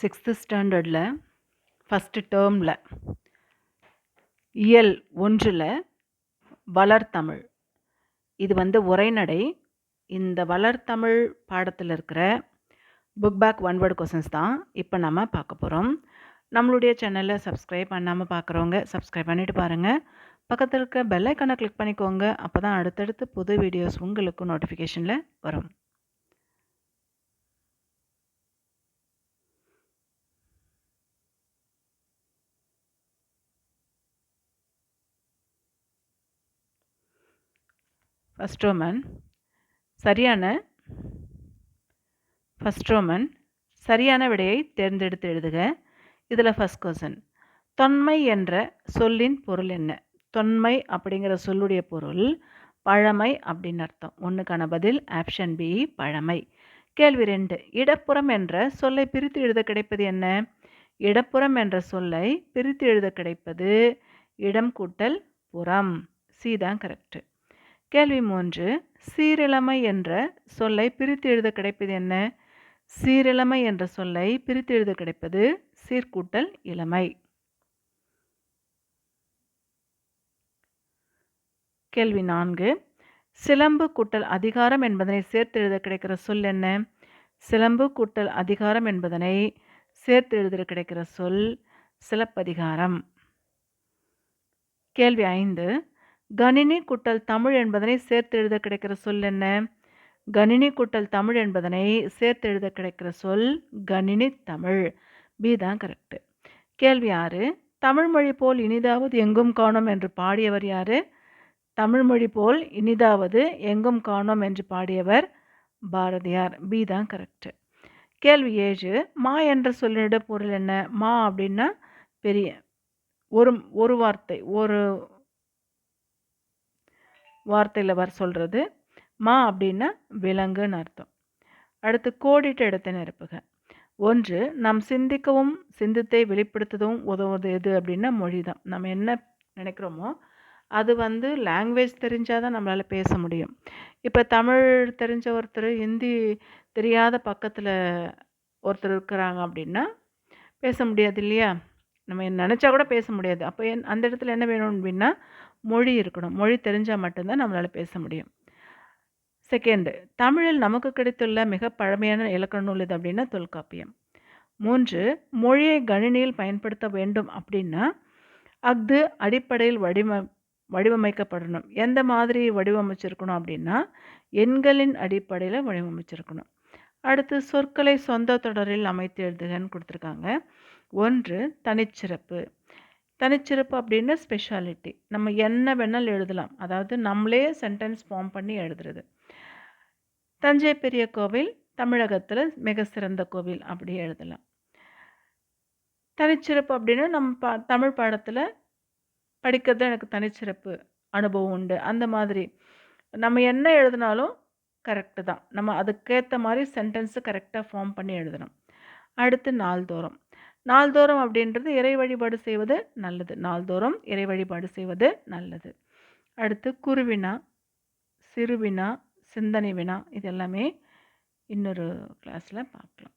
Sixth ஸ்டாண்டர்டில் first டேர்மில் இயல் ஒன்றில் வளர்த்தமிழ் இது வந்து உரைநடை. இந்த வளர்த்தமிழ் பாடத்தில் இருக்கிற book back one word questions தான் இப்போ நம்ம பார்க்க போகிறோம். நம்மளுடைய சேனலை சப்ஸ்கிரைப் பண்ணாமல் பார்க்குறவங்க சப்ஸ்கிரைப் பண்ணிவிட்டு பாருங்கள். பக்கத்தில் இருக்க பெல் ஐக்கானை கிளிக் பண்ணிக்கோங்க. அப்போ தான் அடுத்தடுத்து புது வீடியோஸ் உங்களுக்கு நோட்டிஃபிகேஷனில் வரும். ஃபஸ்ட் ரோமன் சரியான ஃபஸ்ட் ரோமன் சரியான விடையை தேர்ந்தெடுத்து எழுதுக. இதில் ஃபஸ்ட் கொஸ்டின் தொன்மை என்ற சொல்லின் பொருள் என்ன? தொன்மை அப்படிங்கிற சொல்லுடைய பொருள் பழமை அப்படின்னு அர்த்தம். ஒன்றுக்கான பதில் ஆப்ஷன் பி பழமை. கேள்வி ரெண்டு. இடப்புறம் என்ற சொல்லை பிரித்து எழுத கிடைப்பது என்ன? இடப்புறம் என்ற சொல்லை பிரித்து எழுத கிடைப்பது இடம் கூட்டல் புறம். சி தான் கரெக்டு கேள்வி மூன்று சீரிழமை என்ற சொல்லை பிரித்து எழுத கிடைப்பது என்ன? சீரிழமை என்ற சொல்லை பிரித்து எழுத கிடைப்பது சீர்கூட்டல் இளமை. கேள்வி நான்கு சிலம்பு கூட்டல் அதிகாரம் என்பதனை சேர்த்து எழுத கிடைக்கிற சொல் என்ன? சிலம்பு கூட்டல் அதிகாரம் என்பதனை சேர்த்து எழுத கிடைக்கிற சொல் சிலப்பதிகாரம். கேள்வி ஐந்து கணினி கூட்டல் தமிழ் என்பதனை சேர்த்து எழுத கிடைக்கிற சொல் என்ன? கணினி கூட்டல் தமிழ் என்பதனை சேர்த்து எழுத கிடைக்கிற சொல் கணினி தமிழ். பி தான் கரெக்டு கேள்வி ஆறு. தமிழ்மொழி போல் இனிதாவது எங்கும் காணோம் என்று பாடியவர் யார்? தமிழ்மொழி போல் இனிதாவது எங்கும் காணோம் என்று பாடியவர் பாரதியார். பி தான் கரெக்டு கேள்வி ஏழு. மா என்ற சொல்லிட பொருள் என்ன? மா அப்படின்னா பெரிய ஒரு ஒரு வார்த்தை ஒரு வார்த்தையில் வர சொல்கிறது மா அப்படின்னா விலங்குன்னு அர்த்தம். அடுத்து கோடிட்ட இடத்தை நிரப்புக. ஒன்று நாம் சிந்திக்கவும் சிந்தித்தை வெளிப்படுத்துவதும் உதவுவது எது அப்படின்னா மொழி தான். நம்ம என்ன நினைக்கிறோமோ அது வந்து லாங்குவேஜ் தெரிஞ்சால் தான் நம்மளால் பேச முடியும். இப்போ தமிழ் தெரிஞ்ச ஒருத்தர் ஹிந்தி தெரியாத பக்கத்தில் ஒருத்தர் இருக்கிறாங்க அப்படின்னா பேச முடியாது இல்லையா? நம்ம நினச்சா கூட பேச முடியாது. அப்போ என் அந்த இடத்துல என்ன வேணும் அப்படின்னா மொழி இருக்கணும். மொழி தெரிஞ்சால் மட்டும்தான் நம்மளால் பேச முடியும். செகண்டு தமிழில் நமக்கு கிடைத்துள்ள மிக பழமையான இலக்கண நூல் இது அப்படின்னா தொல்காப்பியம். மூன்று மொழியை கணினியில் பயன்படுத்த வேண்டும் அப்படின்னா அஃது அடிப்படையில் வடிவ வடிவமைக்கப்படணும். எந்த மாதிரி வடிவமைச்சிருக்கணும் அப்படின்னா எண்களின் அடிப்படையில் வடிவமைச்சிருக்கணும். அடுத்து சொற்களை சொந்த தொடரில் அமைத்து எழுதுகன்னு கொடுத்துருக்காங்க. ஒன்று தனிச்சிறப்பு. தனிச்சிறப்பு அப்படின்னா ஸ்பெஷாலிட்டி நம்ம என்ன வேணாலும் எழுதலாம். அதாவது நம்மளே சென்டென்ஸ் ஃபார்ம் பண்ணி எழுதுறது. தஞ்சை பெரிய கோவில் தமிழகத்தில் மிக சிறந்த கோவில் அப்படி எழுதலாம். தனிச்சிறப்பு அப்படின்னா நம்ம பா தமிழ் பாடத்தில் படிக்கிறது எனக்கு தனிச்சிறப்பு அனுபவம் உண்டு. அந்த மாதிரி. நம்ம என்ன எழுதினாலும் கரெக்டு தான். நம்ம அதுக்கேற்ற மாதிரி சென்டென்ஸு கரெக்டாக ஃபார்ம் பண்ணி எழுதணும். அடுத்து நாள்தோறும். நாள்தோறும் அப்படின்றது இறை வழிபாடு செய்வது நல்லது. நாள்தோறும் இறை வழிபாடு செய்வது நல்லது. அடுத்து குருவினா சிறுவினா சிந்தனை வினா இது எல்லாமே இன்னொரு கிளாஸில் பார்க்கலாம்.